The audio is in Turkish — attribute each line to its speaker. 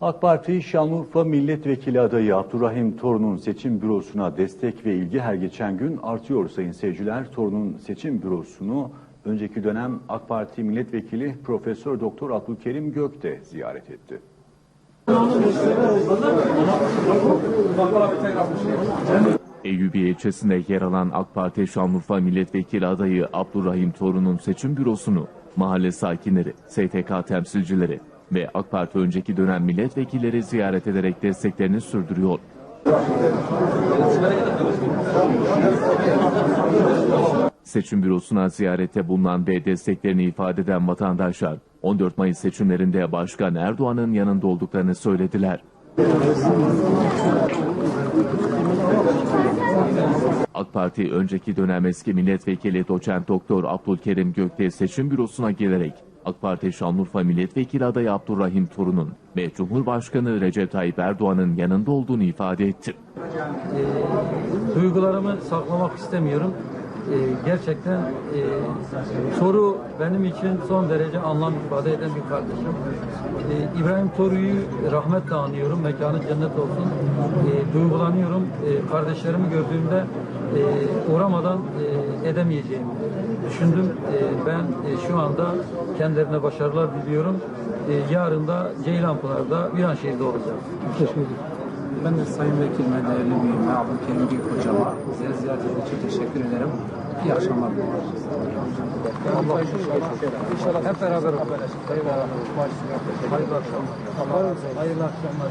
Speaker 1: AK Parti Şanlıurfa Milletvekili adayı Abdurrahim Torun'un seçim bürosuna destek ve ilgi her geçen gün artıyor sayın seyirciler. Torun'un seçim bürosunu önceki dönem AK Parti Milletvekili Profesör Doktor Abdülkerim Gök de ziyaret etti.
Speaker 2: Eyyubi ilçesinde yer alan AK Parti Şanlıurfa Milletvekili adayı Abdurrahim Torun'un seçim bürosunu mahalle sakinleri, STK temsilcileri ve AK Parti önceki dönem milletvekilleri ziyaret ederek desteklerini sürdürüyor. Seçim bürosuna ziyarette bulunan ve desteklerini ifade eden vatandaşlar 14 Mayıs seçimlerinde Başkan Erdoğan'ın yanında olduklarını söylediler. AK Parti önceki dönem eski milletvekili doçent doktor Abdülkerim Gökte seçim bürosuna gelerek AK Parti Şanlıurfa milletvekili adayı Abdurrahim Torun'un ve Cumhurbaşkanı Recep Tayyip Erdoğan'ın yanında olduğunu ifade etti.
Speaker 3: duygularımı saklamak istemiyorum. Ee, gerçekten e, soru benim için son derece anlam ifade eden bir kardeşim. Ee, İbrahim Toru'yu rahmetle anıyorum. Mekanı cennet olsun. Ee, duygulanıyorum. Ee, kardeşlerimi gördüğümde e, uğramadan e, edemeyeceğimi düşündüm. Ee, ben e, şu anda kendilerine başarılar diliyorum. Ee, yarın da Ceylanpınar'da Viranşehir'de olacağım. Teşekkür ederim.
Speaker 4: Ben de Sayın Vekilime, değerli büyüğüme, Abdülkerim Gök hocama size ziyaret ettiğiniz için teşekkür ederim. İyi akşamlar diliyorum.
Speaker 3: İnşallah hep beraber. Hayırlı akşamlar. Hayırlı akşamlar.